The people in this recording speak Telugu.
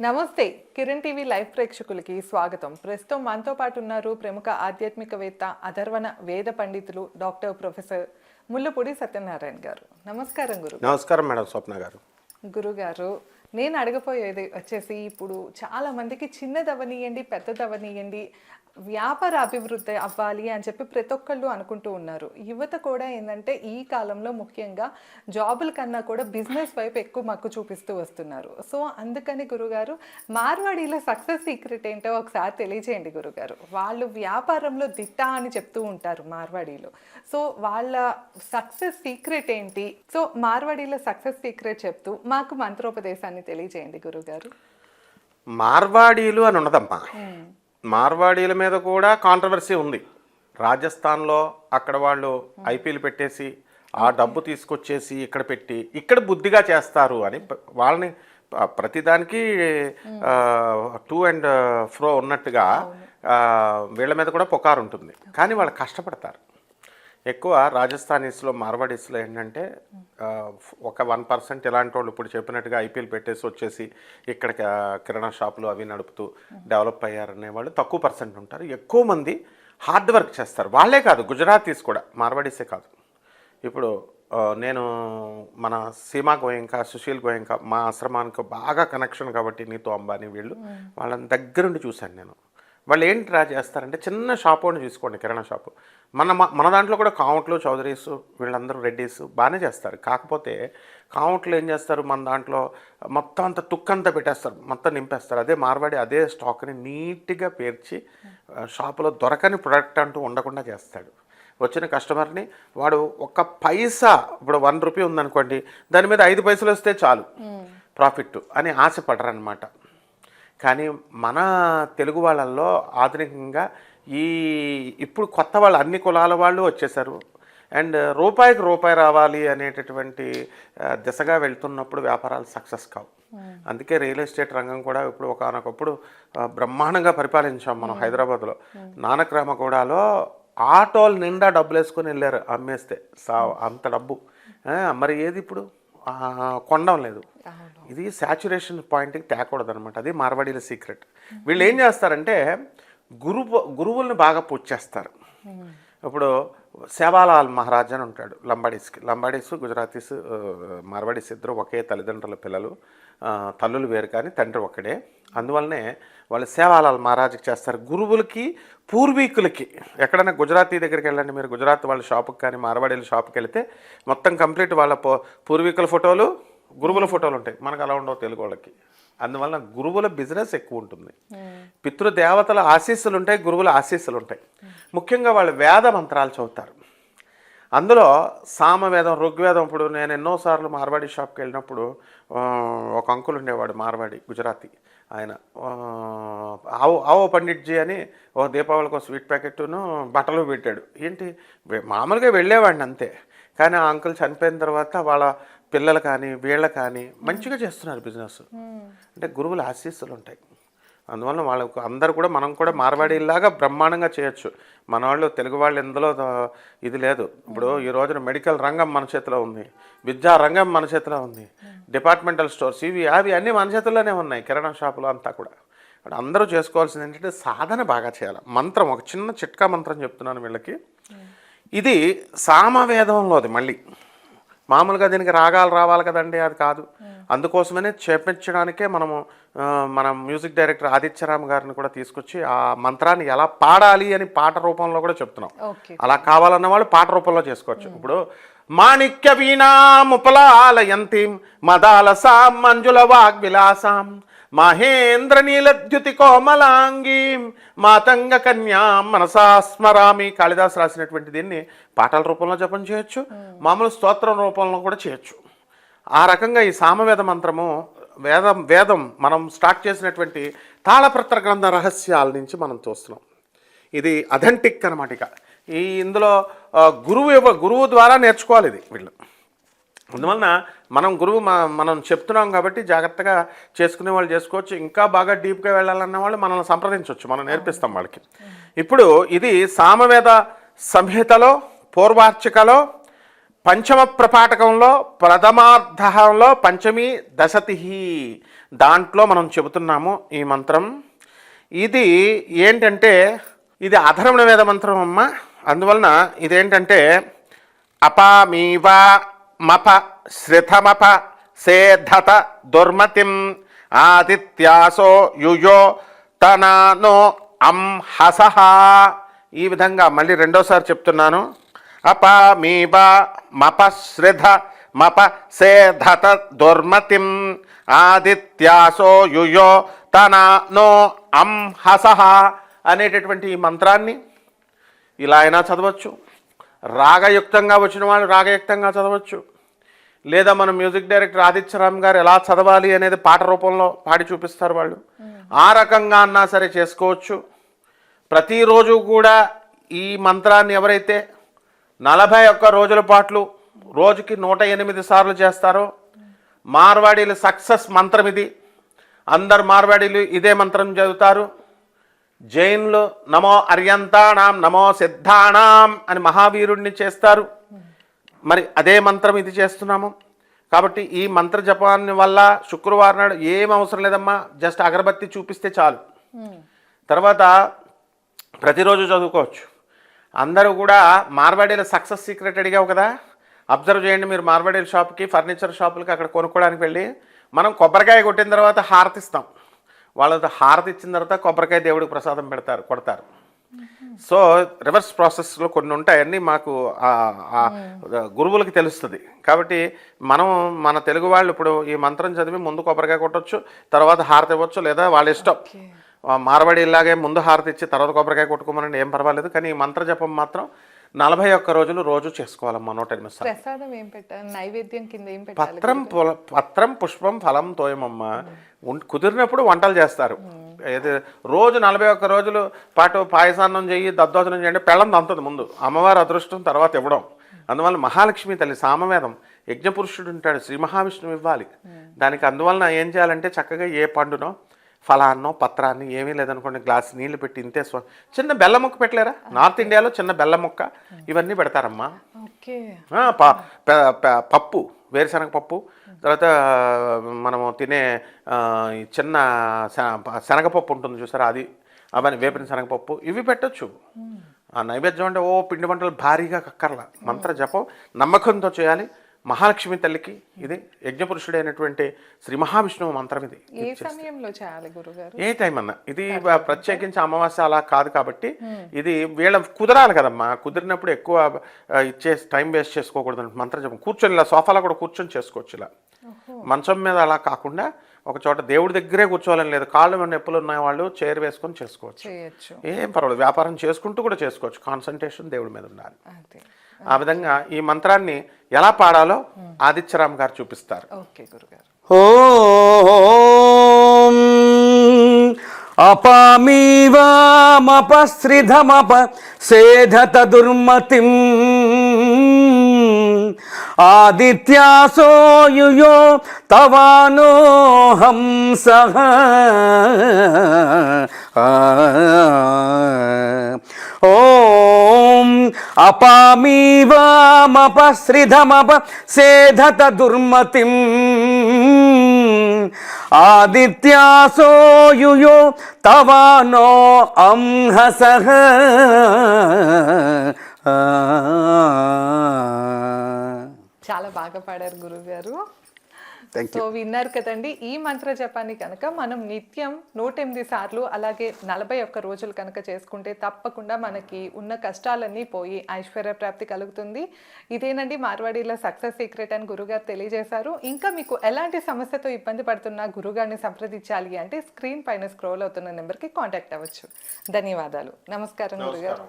నమస్తే కిరణ్ టీవీ లైవ్ ప్రేక్షకులకి స్వాగతం. ప్రస్తుతం మనతో పాటు ఉన్నారు ప్రముఖ ఆధ్యాత్మికవేత్త అధర్వణ వేద పండితులు డాక్టర్ ప్రొఫెసర్ ముల్లపూడి సత్యనారాయణ గారు. నమస్కారం గురు. నమస్కారం మేడం స్వప్న గారు. గురుగారు నేను అడగపోయేది వచ్చేసి ఇప్పుడు చాలా మందికి చిన్నదవనియండి పెద్దదవనియండి వ్యాపార అభివృద్ధి అవ్వాలి అని చెప్పి ప్రతి ఒక్కళ్ళు అనుకుంటూ ఉన్నారు. యువత కూడా ఏంటంటే ఈ కాలంలో ముఖ్యంగా జాబుల కన్నా కూడా బిజినెస్ వైపు ఎక్కువ మక్కు చూపిస్తూ వస్తున్నారు. సో అందుకని గురుగారు మార్వాడీల సక్సెస్ సీక్రెట్ ఏంటో ఒకసారి తెలియజేయండి గురుగారు. వాళ్ళు వ్యాపారంలో దిట్ట అని చెప్తూ ఉంటారు మార్వాడీలు. సో వాళ్ళ సక్సెస్ సీక్రెట్ ఏంటి? సో మార్వాడీల సక్సెస్ సీక్రెట్ చెప్తూ మాకు మంత్రోపదేశాన్ని తెలియజేయండి గురుగారు. మార్వాడీలు అని ఉన్నదమ్మా మార్వాడీల మీద కూడా కాంట్రవర్సీ ఉంది. రాజస్థాన్లో అక్కడ వాళ్ళు ఐపీఎల్ పెట్టేసి ఆ డబ్బు తీసుకొచ్చేసి ఇక్కడ పెట్టి ఇక్కడ బుద్ధిగా చేస్తారు అని వాళ్ళని ప్రతిదానికి టూ అండ్ ఫ్రో ఉన్నట్టుగా వీళ్ళ మీద కూడా పొకారు ఉంటుంది. కానీ వాళ్ళు కష్టపడతారు. ఎక్కువ రాజస్థానీస్లో మార్వాడీస్లో ఏంటంటే ఒక వన్ పర్సెంట్ ఇలాంటి వాళ్ళు ఇప్పుడు చెప్పినట్టుగా ఐపీఎల్ పెట్టేసి వచ్చేసి ఇక్కడ కిరాణా షాపులు అవి నడుపుతూ డెవలప్ అయ్యారనే వాళ్ళు తక్కువ పర్సెంట్ ఉంటారు. ఎక్కువ మంది హార్డ్ వర్క్ చేస్తారు. వాళ్ళే కాదు గుజరాతీస్ కూడా మార్వాడీసే కాదు. ఇప్పుడు నేను మన సీమా గోయంక సుశీల్ గోయంక మా ఆశ్రమానికి బాగా కనెక్షన్ కాబట్టి నీతో అంబానీ వీళ్ళు వాళ్ళని దగ్గరుండి చూశాను నేను. వాళ్ళు ఏంటి రా చేస్తారంటే చిన్న షాప్ అని చూసుకోండి కిరాణా షాపు మన మన దాంట్లో కూడా కావుంట్లు చౌదరీస్ వీళ్ళందరూ రెడ్డీస్ బాగానే చేస్తారు. కాకపోతే కావుంట్లు ఏం చేస్తారు? మన దాంట్లో మొత్తం అంతా తుక్కంతా పెట్టేస్తారు. మొత్తం నింపేస్తారు. అదే మార్వాడి అదే స్టాక్ని నీట్గా పేర్చి షాపులో దొరకని ప్రొడక్ట్ అంటూ ఉండకుండా చేస్తాడు. వచ్చిన కస్టమర్ని వాడు ఒక పైసా ఇప్పుడు వన్ రూపీ ఉందనుకోండి దాని మీద ఐదు పైసలు వస్తే చాలు. ప్రాఫిట్ అని ఆశపడరనమాట కానీ మన తెలుగు వాళ్ళల్లో ఆధునికంగా ఈ ఇప్పుడు కొత్త వాళ్ళు అన్ని కులాల వాళ్ళు వచ్చేసారు. అండ్ రూపాయికి రూపాయి రావాలి అనేటటువంటి దిశగా వెళ్తున్నప్పుడు వ్యాపారాలు సక్సెస్ కావు. అందుకే రియల్ ఎస్టేట్ రంగం కూడా ఇప్పుడు ఒకనొకప్పుడు బ్రహ్మాండంగా పరిపాలించాం మనం హైదరాబాద్లో. నానక్రామగూడలో ఆటోలు నిండా డబ్బులు వేసుకొని వెళ్ళారు అమ్మేస్తే. సా అంత డబ్బు. మరి ఏది ఇప్పుడు? కొండం లేదు. ఇది సాచురేషన్ పాయింట్కి తేకూడదు అనమాట అది మార్వాడీల సీక్రెట్ వీళ్ళు ఏం చేస్తారంటే గురువు గురువుల్ని బాగా పూజ చేస్తారు. ఇప్పుడు సేవాలాల్ మహారాజ్ అని ఉంటాడు లంబాడీస్కి. లంబాడీస్ గుజరాతీస్ మార్వాడీస్ ఇద్దరు ఒకే తల్లిదండ్రుల పిల్లలు. తల్లులు వేరు కానీ తండ్రి ఒక్కడే. అందువల్లనే వాళ్ళు సేవాలాల్ మహారాజ్కి చేస్తారు. గురువులకి పూర్వీకులకి. ఎక్కడైనా గుజరాతీ దగ్గరికి వెళ్ళండి మీరు. గుజరాత్ వాళ్ళ షాపుకి కానీ మార్వాడీల షాప్కి వెళ్తే మొత్తం కంప్లీట్ వాళ్ళ పూర్వీకుల ఫోటోలు గురువుల ఫోటోలు ఉంటాయి. మనకు అలా ఉండవు తెలుగు వాళ్ళకి. అందువలన గురువుల బిజినెస్ ఎక్కువ ఉంటుంది. పితృదేవతల ఆశీస్సులు ఉంటాయి గురువుల ఆశీస్సులు ఉంటాయి. ముఖ్యంగా వాళ్ళు వేద మంత్రాలు చదువుతారు. అందులో సామవేదం ఋగ్వేదం ఇప్పుడు నేను ఎన్నోసార్లు మార్వాడి షాప్కి వెళ్ళినప్పుడు ఒక అంకుల్ ఉండేవాడు మార్వాడి గుజరాతీ ఆయన. ఆవు ఆవు పండిట్జీ అని ఓ దీపావళికి ఒక స్వీట్ ప్యాకెట్ను బట్టలు పెట్టాడు. ఏంటి? మామూలుగా వెళ్ళేవాడిని అంతే. కానీ ఆ అంకుల్ చనిపోయిన తర్వాత వాళ్ళ పిల్లలు కానీ వీళ్ళ కానీ మంచిగా చేస్తున్నారు బిజినెస్. అంటే గురువుల ఆశీస్సులు ఉంటాయి. అందువల్ల వాళ్ళకు అందరూ కూడా మనం కూడా మార్వాడీలాగా బ్రహ్మాండంగా చేయొచ్చు. మన వాళ్ళు తెలుగు వాళ్ళు ఎందులో ద- ఇది లేదు. ఇప్పుడు ఈ రోజున మెడికల్ రంగం మన చేతిలో ఉంది. విద్యా రంగం మన చేతిలో ఉంది. డిపార్ట్మెంటల్ స్టోర్స్ ఇవి అవి అన్నీ మన చేతుల్లోనే ఉన్నాయి. కిరాణా షాపులు అంతా కూడా. అందరూ చేసుకోవాల్సింది ఏంటంటే సాధన బాగా చేయాలి. మంత్రం ఒక చిన్న చిట్కా మంత్రం చెప్తున్నాను వీళ్ళకి. ఇది సామవేదంలోది మళ్ళీ. మామూలుగా దీనికి రాగాలు రావాలి కదండి అది కాదు. అందుకోసమనే చేపించడానికే మనము మన మ్యూజిక్ డైరెక్టర్ ఆదిత్యరామ్ గారిని కూడా తీసుకొచ్చి ఆ మంత్రాన్ని ఎలా పాడాలి అని పాట రూపంలో కూడా చెప్తున్నాం. అలా కావాలన్న వాళ్ళు పాట రూపంలో చేసుకోవచ్చు. ఇప్పుడు మాణిక్య వీణాముపలాలయంతిం మదాలసాం మంజుల వాగ్విలాసాం మహేంద్ర నీలద్యుతి కోమలాంగీం మాతంగ కన్యా మనసా స్మరామి. కాళిదాస్ రాసినటువంటి దీన్ని పాటల రూపంలో జపం చేయొచ్చు మామూలు స్తోత్రం రూపంలో కూడా చేయొచ్చు. ఆ రకంగా ఈ సామవేద మంత్రము వేదం వేదం మనం స్టార్ట్ చేసినటువంటి తాళపత్ర గ్రంథ రహస్యాల నుంచి మనం చూస్తున్నాం. ఇది అథెంటిక్ అనమాట ఇక. ఈ ఇందులో గురువు ఇవ్వ- గురువు ద్వారా నేర్చుకోవాలి ఇది వీళ్ళు. అందువలన మనం గురువు మ- మనం చెప్తున్నాం కాబట్టి జాగ్రత్తగా చేసుకునే వాళ్ళు చేసుకోవచ్చు. ఇంకా బాగా డీప్గా వెళ్ళాలన్న వాళ్ళు మనల్ని సంప్రదించవచ్చు. మనం నేర్పిస్తాం వాళ్ళకి. ఇప్పుడు ఇది సామవేద సంహితలో పూర్వార్చికలో పంచమ ప్రపాటకంలో ప్రథమార్థంలో పంచమి దశతి దాంట్లో మనం చెబుతున్నాము ఈ మంత్రం. ఇది ఏంటంటే ఇది అధర్మణ వేద మంత్రం అమ్మ. అందువలన ఇదేంటంటే అపామీవా మప శ్రిథమప సేధత దుర్మతిం ఆదిత్యాసో యుయో తనానో అం హసహ. ఈ విధంగా మళ్ళీ రెండోసారి చెప్తున్నాను. అపామీవ మప శ్రిధ మప సేధత దుర్మతిం ఆదిత్యాసో యుయో తనానో అం హసహ అనేటటువంటి ఈ మంత్రాన్ని ఇలా అయినా చదవచ్చు. రాగయుక్తంగా వచ్చిన వాళ్ళు రాగయుక్తంగా చదవచ్చు. లేదా మన మ్యూజిక్ డైరెక్టర్ ఆదిత్యరామ్ గారు ఎలా చదవాలి అనేది పాట రూపంలో పాడి చూపిస్తారు వాళ్ళు. ఆ రకంగా అన్నా సరే చేసుకోవచ్చు. ప్రతిరోజు కూడా ఈ మంత్రాన్ని ఎవరైతే నలభై ఒక్క రోజుల పాటు రోజుకి నూట ఎనిమిది సార్లు చేస్తారో మార్వాడీలు సక్సెస్ మంత్రం ఇది. అందరు మార్వాడీలు ఇదే మంత్రం చదువుతారు. జైన్లు నమో అర్యంతాణం నమో సిద్ధాణం అని మహావీరుణ్ణి చేస్తారు. మరి అదే మంత్రం ఇది చేస్తున్నాము. కాబట్టి ఈ మంత్ర జపాన్ని వల్ల శుక్రవారం నాడు ఏం అవసరం లేదమ్మా జస్ట్ అగరబత్తి చూపిస్తే చాలు. తర్వాత ప్రతిరోజు చదువుకోవచ్చు. అందరూ కూడా మార్వాడీల సక్సెస్ సీక్రెట్ అడిగావు కదా? అబ్జర్వ్ చేయండి మీరు మార్వాడీల షాప్కి ఫర్నిచర్ షాపులకి అక్కడ కొనుక్కోవడానికి వెళ్ళి. మనం కొబ్బరికాయ కొట్టిన తర్వాత హారతిస్తాం. వాళ్ళతో హారతి ఇచ్చిన తర్వాత కొబ్బరికాయ దేవుడికి ప్రసాదం పెడతారు కొడతారు. సో రివర్స్ ప్రాసెస్లో కొన్ని ఉంటాయన్నీ మాకు గురువులకి తెలుస్తుంది. కాబట్టి మనం మన తెలుగు వాళ్ళు ఇప్పుడు ఈ మంత్రం చదివి ముందు కొబ్బరికాయ కొట్టొచ్చు తర్వాత హారతి ఇవ్వచ్చు లేదా వాళ్ళ ఇష్టం. మార్వాడి ఇలాగే ముందు హారతి ఇచ్చి తర్వాత కొబ్బరికాయ కొట్టుకోమనండి ఏం పర్వాలేదు. కానీ ఈ మంత్ర జపం మాత్రం నలభై ఒక్క రోజులు రోజు చేసుకోవాలమ్మా నూట ఎనిమిది ప్రసాదం ఏం పెట్టాలి నైవేద్యం కింద ఏం పెట్టాలి పత్రం పుల- పత్రం పుష్పం ఫలం తోయమమ్మ. కుదిరినప్పుడు వంటలు చేస్తారు. ఏది రోజు నలభై ఒక్క రోజులు పాటు పాయసాన్నం చెయ్యి దద్దోజనం చేయండి పెళ్ళం దంతది ముందు. అమ్మవారి అదృష్టం తర్వాత ఇవ్వడం. అందువల్ల మహాలక్ష్మి తల్లి సామవేదం. యజ్ఞపురుషుడు ఉంటాడు శ్రీ మహావిష్ణువు ఇవ్వాలి. దానికి అందువలన ఏం చేయాలంటే చక్కగా ఏ పండునో ఫలాన్నో పత్రాన్ని ఏమీ లేదనుకోండి గ్లాస్ నీళ్ళు పెట్టి ఇంతే స్వ చిన్న బెల్లం ముక్క పెట్టలేరా? నార్త్ ఇండియాలో చిన్న బెల్లం ముక్క ఇవన్నీ పెడతారమ్మా. పప్పు వేరుశనగ పప్పు తర్వాత మనము తినే చిన్న శనగపప్పు ఉంటుంది చూసారా? అది అవన్నీ వేపిన శనగపప్పు ఇవి పెట్టొచ్చు. ఆ నైవేద్యం అంటే ఓ పిండి వంటలు భారీగా కక్కర్ల. మంత్ర జపం నమ్మకంతో చేయాలి. మహాలక్ష్మి తల్లికి ఇది యజ్ఞపురుషుడైనటువంటి శ్రీ మహావిష్ణువు మంత్రం ఇది. ఏ సమయంలో చేయాలి గురుగారు? ఏ టైం అన్న? ఇది ప్రత్యేకించి అమావాస్య అలా కాదు కాబట్టి ఇది వీళ్ళ కుదరాలి కదమ్మా. కుదిరినప్పుడు ఎక్కువ ఇచ్చే టైం వేస్ట్ చేసుకోకూడదు. మంత్ర జపం కూర్చొని ఇలా సోఫాలో కూడా కూర్చొని చేసుకోవచ్చు ఇలా. మంచం మీద అలా కాకుండా ఒక చోట దేవుడి దగ్గరే కూర్చోవాలని లేదు. కాళ్ళు మీద నొప్పులు ఉన్న వాళ్ళు చైర్ వేసుకొని చేసుకోవచ్చు. ఏం పర్వాలేదు. వ్యాపారం చేసుకుంటూ కూడా చేసుకోవచ్చు. కాన్సన్ట్రేషన్ దేవుడి మీద ఉండాలి. ఆ విధంగా ఈ మంత్రాన్ని ఎలా పాడాలో ఆదిత్యరామ్ గారు చూపిస్తారు. ఓకే గురుగారు. ఓం అపామీవామపశ్రిధమప సేధత దుర్మతిం ఆదిత్యాసో యుయో తవానో హంసః ఓం అపామీవామపశ్రిధమప సేధత దుర్మతిం. ఆదిత్యాసో తవానో అంహస. చాలా బాగా పాడారు గురువు గారు సో విన్నారు కదండి. ఈ మంత్ర జపాన్ని కనుక మనం నిత్యం నూట ఎనిమిది సార్లు అలాగే నలభై ఒక్క రోజులు కనుక చేసుకుంటే తప్పకుండా మనకి ఉన్న కష్టాలన్నీ పోయి ఐశ్వర్య ప్రాప్తి కలుగుతుంది. ఇదేనండి మార్వాడీలో సక్సెస్ సీక్రెట్ అని గురుగారు తెలియజేశారు. ఇంకా మీకు ఎలాంటి సమస్యతో ఇబ్బంది పడుతున్నా గురుగారిని సంప్రదించాలి అంటే స్క్రీన్ పైన స్క్రోల్ అవుతున్న నెంబర్కి కాంటాక్ట్ అవ్వచ్చు. ధన్యవాదాలు. నమస్కారం గురుగారు.